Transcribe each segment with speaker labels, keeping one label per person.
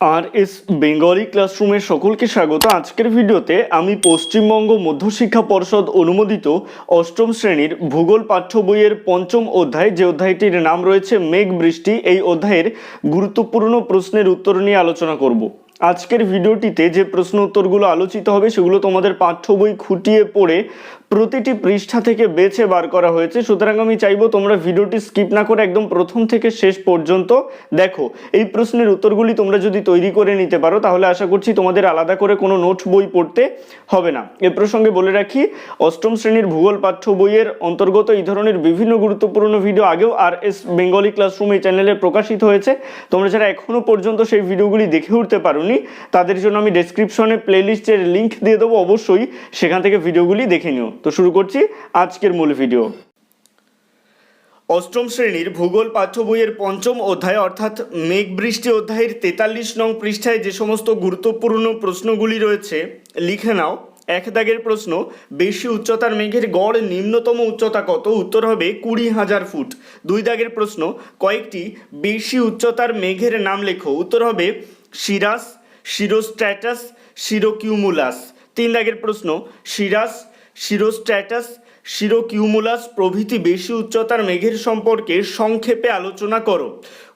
Speaker 1: আর S Bengali ক্লাসরুমের সকলকে স্বাগত আজকের ভিডিওতে আমি পশ্চিমবঙ্গ মধ্যশিক্ষা পর্ষদ অনুমোদিত অষ্টম শ্রেণির ভূগোল পাঠ্য বইয়ের পঞ্চম অধ্যায়, যে অধ্যায়টির নাম রয়েছে মেঘ বৃষ্টি, এই অধ্যায়ের গুরুত্বপূর্ণ প্রশ্নের উত্তর নিয়ে আলোচনা করব। আজকের ভিডিওটিতে যে প্রশ্ন উত্তরগুলো আলোচিত হবে সেগুলো তোমাদের পাঠ্য বই খুঁটিয়ে পড়ে প্রতিটি পৃষ্ঠা থেকে বেছে বার করা হয়েছে। সুতরাং আমি চাইব তোমরা ভিডিওটি স্কিপ না করে একদম প্রথম থেকে শেষ পর্যন্ত দেখো। এই প্রশ্নের উত্তরগুলি তোমরা যদি তৈরি করে নিতে পারো, তাহলে আশা করছি তোমাদের আলাদা করে কোনো নোট বই পড়তে হবে না। এ প্রসঙ্গে বলে রাখি, অষ্টম শ্রেণির ভূগোল পাঠ্য বইয়ের অন্তর্গত এই ধরনের বিভিন্ন গুরুত্বপূর্ণ ভিডিও আগেও আর এস বেঙ্গলি ক্লাসরুম এই চ্যানেলে প্রকাশিত হয়েছে। তোমরা যারা এখনও পর্যন্ত সেই ভিডিওগুলি দেখে উঠতে পারোনি, তাদের জন্য আমি ডেসক্রিপশনে প্লেলিস্টের লিঙ্ক দিয়ে দেবো। অবশ্যই সেখান থেকে ভিডিওগুলি দেখে নিও। তো শুরু করছি আজকের মূল ভিডিও অষ্টম শ্রেণির ভূগোল পাঠ্য বইয়ের পঞ্চম অধ্যায় অর্থাৎ মেঘ বৃষ্টি অধ্যায়ের তেতাল্লিশ নং পৃষ্ঠায় যে সমস্ত গুরুত্বপূর্ণ প্রশ্নগুলি রয়েছে, লিখে নাও। এক দাগের প্রশ্ন, বেশি উচ্চতার মেঘের গড় নিম্নতম উচ্চতা কত? উত্তর হবে কুড়ি হাজার ফুট। দুই দাগের প্রশ্ন, কয়েকটি বেশি উচ্চতার মেঘের নাম লেখো। উত্তর হবে সিরাস সিরোস্ট্যাটাস সিরোকিউমুলাস তিন দাগের প্রশ্ন সিরাস সিরোস্ট্যাটাস সিরোকিউমুলাস প্রভৃতি বেশি উচ্চতার মেঘের সম্পর্কে সংক্ষেপে আলোচনা করো।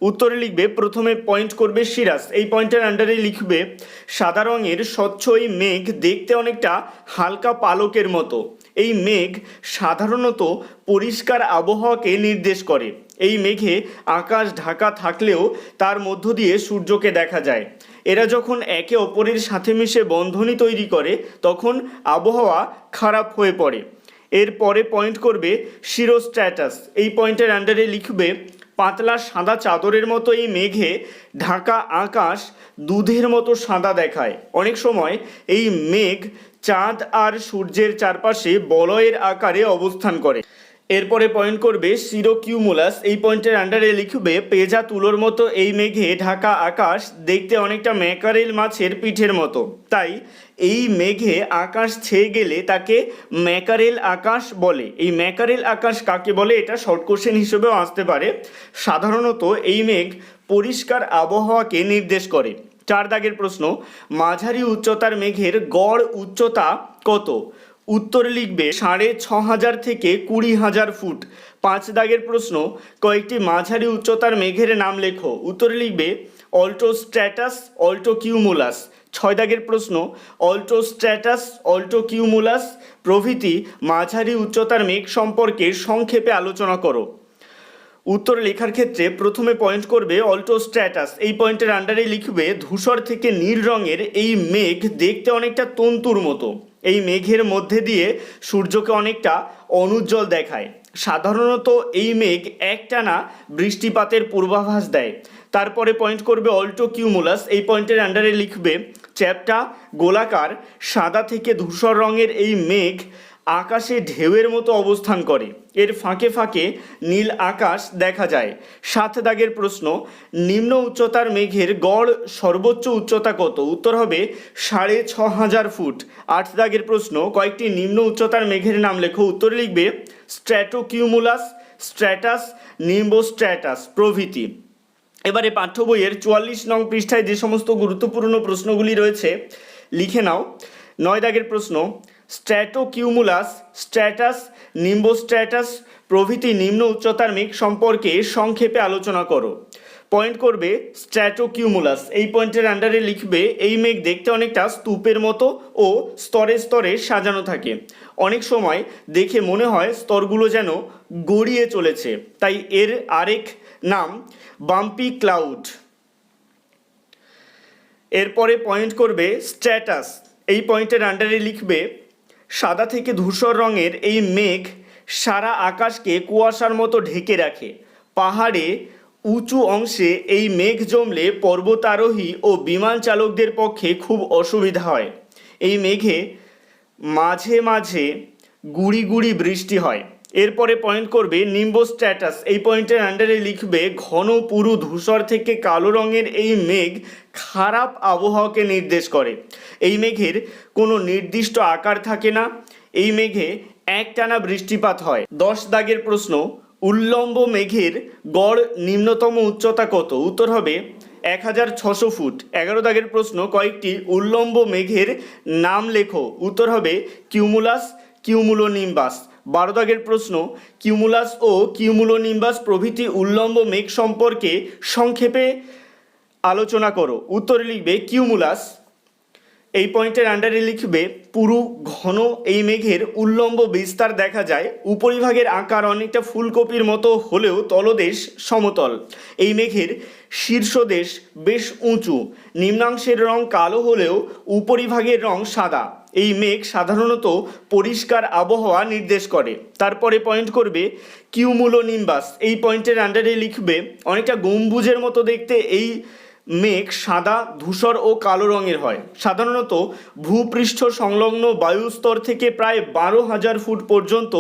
Speaker 1: উত্তরে লিখবে, প্রথমে পয়েন্ট করবে সিরাস এই পয়েন্টের আন্ডারে লিখবে, সাদা রঙের স্বচ্ছ এই মেঘ দেখতে অনেকটা হালকা পালকের মতো। এই মেঘ সাধারণত পরিষ্কার আবহাওয়াকে নির্দেশ করে। এই মেঘে আকাশ ঢাকা থাকলেও তার মধ্য দিয়ে সূর্যকে দেখা যায়। এরা যখন একে অপরের সাথে মিশে বন্ধনী তৈরি করে, তখন আবহাওয়া খারাপ হয়ে পড়ে। এরপরে পয়েন্ট করবে শিরোস্ট্যাটাস এই পয়েন্টের আন্ডারে লিখবে, পাতলা সাদা চাদরের মতো এই মেঘে ঢাকা আকাশ দুধের মতো সাদা দেখায়। অনেক সময় এই মেঘ চাঁদ আর সূর্যের চারপাশে বলয়ের আকারে অবস্থান করে। এরপরে পয়েন্ট করবে সিরোকিউমুলাস এই পয়েন্টের আন্ডারে লিখবে, পেজা তুলোর মতো এই মেঘে ঢাকা আকাশ, দেখতে অনেকটা ম্যাকারেল মাছের পিঠের মতো। তাই এই মেঘে আকাশ ছেয়ে গেলে তাকে ম্যাকারেল আকাশ বলে। এই ম্যাকারেল আকাশ কাকে বলে? এটা শর্ট কোশ্চেন হিসেবেও আসতে পারে। সাধারণত এই মেঘ পরিষ্কার আবহাওয়াকে নির্দেশ করে। চার দাগের প্রশ্ন, মাঝারি উচ্চতার মেঘের গড় উচ্চতা কত? উত্তর লিখবে, সাড়ে ছ হাজার থেকে কুড়ি হাজার ফুট। পাঁচ দাগের প্রশ্ন, কয়েকটি মাঝারি উচ্চতার মেঘের নাম লেখো। উত্তরে লিখবে, অল্টো অল্টোস্ট্র্যাটাস অল্টোকিউমুলাস ছয় দাগের প্রশ্ন, অল্টো অল্টোস্ট্র্যাটাস অল্টোকিউমুলাস প্রভৃতি মাঝারি উচ্চতার মেঘ সম্পর্কে সংক্ষেপে আলোচনা করো। উত্তর লেখার ক্ষেত্রে প্রথমে পয়েন্ট করবে অল্টোস্ট্র্যাটাস এই পয়েন্টের আন্ডারে লিখবে, ধূসর থেকে নীল রঙের এই মেঘ দেখতে অনেকটা তন্তুর মতো। এই মেঘের মধ্যে দিয়ে সূর্যকে অনেকটা অনুজ্জ্বল দেখায়। সাধারণত এই মেঘ একটানা বৃষ্টিপাতের পূর্বাভাস দেয়। তারপরে পয়েন্ট করবে অল্টো কিউমুলাস এই পয়েন্টের আন্ডারে লিখবে চ্যাপটা গোলাকার, সাদা থেকে ধূসর রঙের এই মেঘ আকাশে ঢেউয়ের মতো অবস্থান করে। এর ফাঁকে ফাঁকে নীল আকাশ দেখা যায়। সাত দাগের প্রশ্ন, নিম্ন উচ্চতার মেঘের গড় সর্বোচ্চ উচ্চতা কত? উত্তর হবে সাড়ে ছ হাজার ফুট। আট দাগের প্রশ্ন, কয়েকটি নিম্ন উচ্চতার মেঘের নাম লেখো। উত্তর লিখবে স্ট্র্যাটোকিউমুলাস স্ট্র্যাটাস, নিম্বোস্ট্র্যাটাস প্রভৃতি। এবারে পাঠ্য বইয়ের চুয়াল্লিশ নং পৃষ্ঠায় যে সমস্ত গুরুত্বপূর্ণ প্রশ্নগুলি রয়েছে, লিখে নাও। নয় দাগের প্রশ্ন, স্ট্র্যাটোকিউমুলাস, স্ট্র্যাটাস, নিম্বোস্ট্র্যাটাস প্রভৃতি নিম্ন উচ্চতার মেঘ সম্পর্কে সংক্ষেপে আলোচনা করো। পয়েন্ট করবে, স্ট্র্যাটোকিউমুলাস। এই পয়েন্টের আন্ডারে লিখবে, এই মেঘ দেখতে অনেকটা স্তূপের মতো ও স্তরে স্তরে সাজানো থাকে। অনেক সময় দেখে মনে হয় স্তরগুলো যেন গড়িয়ে চলেছে। তাই এর আরেক নাম বাম্পি ক্লাউড। এরপরে পয়েন্ট করবে স্ট্যাটাস। এই পয়েন্টের আন্ডারে লিখবে, সাদা থেকে ধূসর রঙের এই মেঘ সারা আকাশকে কুয়াশার মতো ঢেকে রাখে। পাহাড়ে উঁচু অংশে এই মেঘ জমলে পর্বতারোহী ও বিমান চালকদের পক্ষে খুব অসুবিধা হয়। এই মেঘে মাঝে মাঝে গুড়ি গুড়ি বৃষ্টি হয়। এরপরে পয়েন্ট করবে নিম্বোস্ট্যাটাস এই পয়েন্টের আন্ডারে লিখবে, ঘন পুরু ধূসর থেকে কালো রঙের এই মেঘ খারাপ আবহাওয়াকে নির্দেশ করে। এই মেঘের কোনো নির্দিষ্ট আকার থাকে না। এই মেঘে একটানা বৃষ্টিপাত হয়। দশ দাগের প্রশ্ন, উল্লম্ব মেঘের গড় নিম্নতম উচ্চতা কত? উত্তর হবে এক হাজার ছশো ফুট। এগারো দাগের প্রশ্ন, কয়েকটি উল্লম্ব মেঘের নাম লেখো। উত্তর হবে কিউমুলাস কিউমুলোনিম্বাস। বারো দাগের প্রশ্ন, কিউমুলাস ও কিউমুলোনিম্বাস প্রভৃতি উল্লম্ব মেঘ সম্পর্কে সংক্ষেপে আলোচনা করো। উত্তরে লিখবে, কিউমুলাস এই পয়েন্টের আন্ডারে লিখবে, পুরু ঘন এই মেঘের উল্লম্ব বিস্তার দেখা যায়। উপরিভাগের আকার অনেকটা ফুলকপির মতো হলেও তলদেশ সমতল। এই মেঘের শীর্ষদেশ বেশ উঁচু। নিম্নাংশের রং কালো হলেও উপরিভাগের রং সাদা। এই মেঘ সাধারণত পরিষ্কার আবহাওয়া নির্দেশ করে। তারপরে পয়েন্ট করবে কিউমুলো নিম্বাস এই পয়েন্টের আন্ডারে লিখবে, অনেকটা গম্বুজের মতো দেখতে এই মেঘ সাদা, ধূসর ও কালো রঙের হয়। সাধারণত ভূপৃষ্ঠ সংলগ্ন বায়ুস্তর থেকে প্রায় বারো হাজার ফুট পর্যন্ত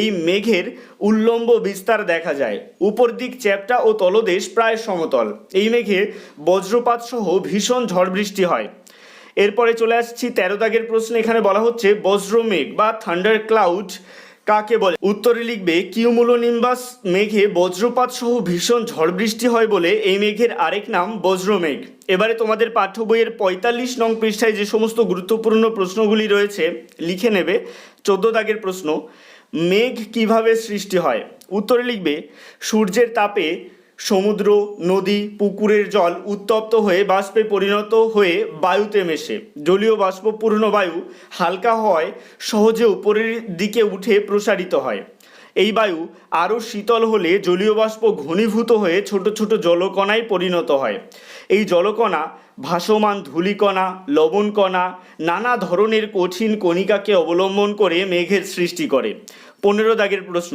Speaker 1: এই মেঘের উল্লম্ব বিস্তার দেখা যায়। উপর দিক চ্যাপ্টা ও তলদেশ প্রায় সমতল। এই মেঘে বজ্রপাত সহ ভীষণ ঝড় বৃষ্টি হয়। এরপরে চলে আসছি তেরো দাগের প্রশ্ন। এখানে বলা হচ্ছে, বজ্র মেঘ বা থান্ডার ক্লাউড কাকে বলে? উত্তরে লিখবে, কিউমুলোনিম্বাস মেঘে বজ্রপাত সহ ভীষণ ঝড় বৃষ্টি হয় বলে এই মেঘের আরেক নাম বজ্রমেঘ এবারে তোমাদের পাঠ্য বইয়ের পঁয়তাল্লিশ নং পৃষ্ঠায় যে সমস্ত গুরুত্বপূর্ণ প্রশ্নগুলি রয়েছে, লিখে নেবে। চোদ্দ দাগের প্রশ্ন, মেঘ কীভাবে সৃষ্টি হয়? উত্তরে লিখবে, সূর্যের তাপে সমুদ্র, নদী, পুকুরের জল উত্তপ্ত হয়ে বাষ্পে পরিণত হয়ে বায়ুতে মেশে। জলীয় বাষ্পপূর্ণ বায়ু হালকা হওয়ায় সহজে উপরের দিকে উঠে প্রসারিত হয়। এই বায়ু আরও শীতল হলে জলীয় বাষ্প ঘনীভূত হয়ে ছোট ছোট জলকণায় পরিণত হয়। এই জলকণা ভাসমান ধূলিকণা, লবণকণা, নানা ধরনের কঠিন কণিকাকে অবলম্বন করে মেঘের সৃষ্টি করে। পনেরো দাগের প্রশ্ন,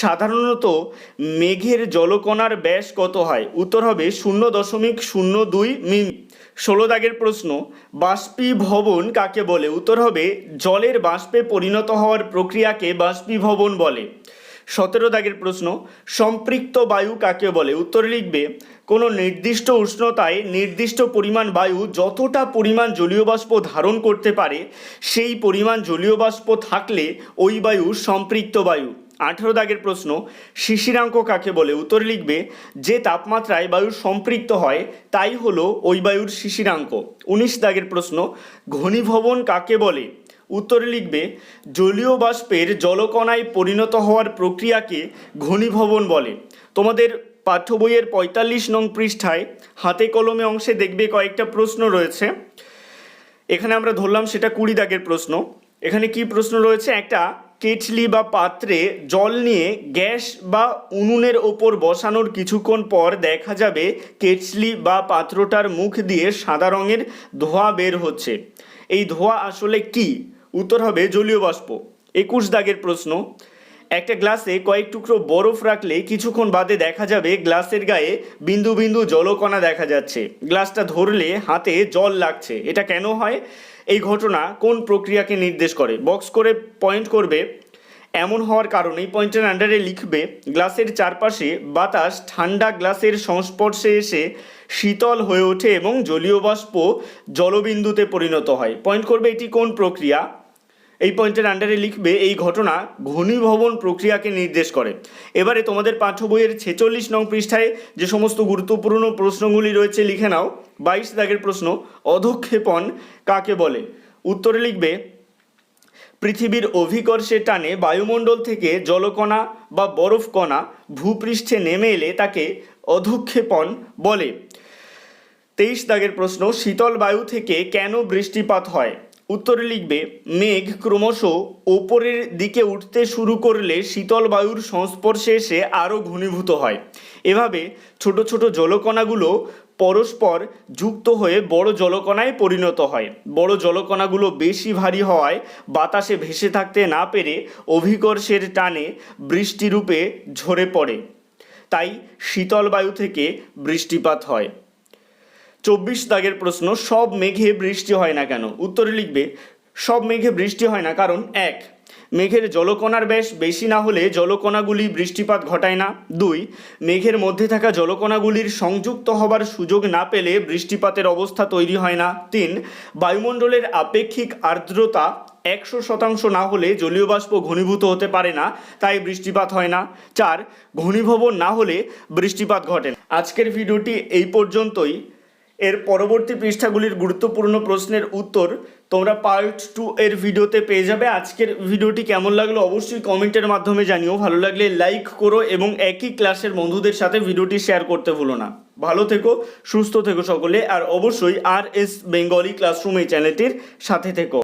Speaker 1: সাধারণত মেঘের জলকণার ব্যাস কত হয়? উত্তর হবে শূন্য দশমিক শূন্য দুই মিমি। ষোলো দাগের প্রশ্ন, বাষ্পীভবন কাকে বলে? উত্তর হবে জলের বাষ্পে পরিণত হওয়ার প্রক্রিয়াকে বাষ্পীভবন বলে। সতেরো দাগের প্রশ্ন, সম্পৃক্ত বায়ু কাকে বলে? উত্তর লিখবে, কোনো নির্দিষ্ট উষ্ণতায় নির্দিষ্ট পরিমাণ বায়ু যতটা পরিমাণ জলীয় বাষ্প ধারণ করতে পারে, সেই পরিমাণ জলীয় বাষ্প থাকলে ওই বায়ু সম্পৃক্ত বায়ু। আঠেরো দাগের প্রশ্ন, শিশিরাঙ্ক কাকে বলে? উত্তর লিখবে, যে তাপমাত্রায় বায়ু সম্পৃক্ত হয়, তাই হলো ওই বায়ুর শিশিরাঙ্ক। উনিশ দাগের প্রশ্ন, ঘনীভবন কাকে বলে? উত্তরে লিখবে, জলীয় বাষ্পের জলকণায় পরিণত হওয়ার প্রক্রিয়াকে ঘনীভবন বলে। তোমাদের পাঠ্য বইয়ের পঁয়তাল্লিশ নং পৃষ্ঠায় হাতে কলমে অংশে দেখবে কয়েকটা প্রশ্ন রয়েছে। এখানে আমরা ধরলাম সেটা কুড়ি দাগের প্রশ্ন। এখানে কি প্রশ্ন রয়েছে? একটা কেটলি বা পাত্রে জল নিয়ে গ্যাস বা উনুনের ওপর বসানোর কিছুক্ষণ পর দেখা যাবে কেটলি বা পাত্রটার মুখ দিয়ে সাদা রঙের ধোঁয়া বের হচ্ছে। এই ধোঁয়া আসলে কি? উত্তর হবে জলীয় বাষ্প। একুশ দাগের প্রশ্ন, একটা গ্লাসে কয়েক টুকরো বরফ রাখলে কিছুক্ষণ বাদে দেখা যাবে গ্লাসের গায়ে বিন্দু বিন্দু জলকণা দেখা যাচ্ছে। গ্লাসটা ধরলে হাতে জল লাগছে। এটা কেন হয়? এই ঘটনা কোন প্রক্রিয়াকে নির্দেশ করে? বক্স করে পয়েন্ট করবে। এমন হওয়ার কারণে পয়েন্টের আন্ডারে লিখবে, গ্লাসের চারপাশে বাতাস ঠান্ডা গ্লাসের সংস্পর্শে এসে শীতল হয়ে ওঠে এবং জলীয় বাষ্প জলবিন্দুতে পরিণত হয়। পয়েন্ট করবে এটি কোন প্রক্রিয়া? এই পয়েন্টের আন্ডারে লিখবে, এই ঘটনা ঘনীভবন প্রক্রিয়াকে নির্দেশ করে। এবারে তোমাদের পাঠ্য বইয়ের ছেচল্লিশ নং পৃষ্ঠায় যে সমস্ত গুরুত্বপূর্ণ প্রশ্নগুলি রয়েছে, লিখে নাও। বাইশ দাগের প্রশ্ন, অধক্ষেপণ কাকে বলে? উত্তরে লিখবে, পৃথিবীর অভিকর্ষের টানে বায়ুমণ্ডল থেকে জলকণা বা বরফকণা ভূপৃষ্ঠে নেমে এলে তাকে অধক্ষেপণ বলে। তেইশ দাগের প্রশ্ন, শীতল বায়ু থেকে কেন বৃষ্টিপাত হয়? উত্তরে লিখবে, মেঘ ক্রমশ ওপরের দিকে উঠতে শুরু করলে শীতল বায়ুর সংস্পর্শে এসে আরও ঘনীভূত হয়। এভাবে ছোট ছোট জলকণাগুলো পরস্পর যুক্ত হয়ে বড় জলকণায় পরিণত হয়। বড় জলকণাগুলো বেশি ভারী হওয়ায় বাতাসে ভেসে থাকতে না পেরে অভিকর্ষের টানে বৃষ্টিরূপে ঝরে পড়ে। তাই শীতল বায়ু থেকে বৃষ্টিপাত হয়। চব্বিশ দাগের প্রশ্ন, সব মেঘে বৃষ্টি হয় না কেন? উত্তরে লিখবে, সব মেঘে বৃষ্টি হয় না, কারণ এক, মেঘের জলকণার ব্যাস বেশি না হলে জলকণাগুলি বৃষ্টিপাত ঘটায় না। দুই, মেঘের মধ্যে থাকা জলকণাগুলির সংযুক্ত হবার সুযোগ না পেলে বৃষ্টিপাতের অবস্থা তৈরি হয় না। তিন, বায়ুমণ্ডলের আপেক্ষিক আর্দ্রতা একশো শতাংশ না হলে জলীয় বাষ্প ঘনীভূত হতে পারে না, তাই বৃষ্টিপাত হয় না। চার, ঘনীভবন না হলে বৃষ্টিপাত ঘটে আজকের ভিডিওটি এই পর্যন্তই। এর পরবর্তী পৃষ্ঠাগুলির গুরুত্বপূর্ণ প্রশ্নের উত্তর তোমরা পার্ট টু এর ভিডিওতে পেয়ে যাবে। আজকের ভিডিওটি কেমন লাগল অবশ্যই কমেন্টের মাধ্যমে জানিও। ভালো লাগলে লাইক করো এবং একই ক্লাসের বন্ধুদের সাথে ভিডিওটি শেয়ার করতে ভুলো না। ভালো থেকো, সুস্থ থেকো সকলে, আর অবশ্যই আর এস বেঙ্গলি ক্লাসরুম এই চ্যানেলটির সাথে থেকো।